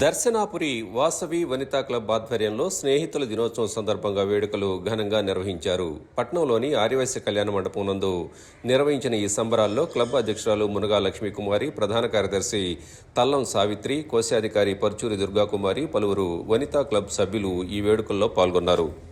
Darshanapuri Vasavi Vanitha club ఆధ్వర్యంలో స్నేహితుల దినోత్సవం సందర్భంగా వేడుకలు ఘనంగా నిర్వహించారు. పట్నంలోని ఆర్యవైశ్య కళ్యాణ మండపం నందు నిర్వహించిన ఈ సంబరాల్లో క్లబ్ అధ్యక్షురాలు మునగా లక్ష్మీకుమారి ప్రధాన కార్యదర్శి తల్లం సావిత్రి కోశాధికారి పర్చూరి దుర్గాకుమారి పలువురు వనితా క్లబ్ సభ్యులు ఈ వేడుకల్లో పాల్గొన్నారు.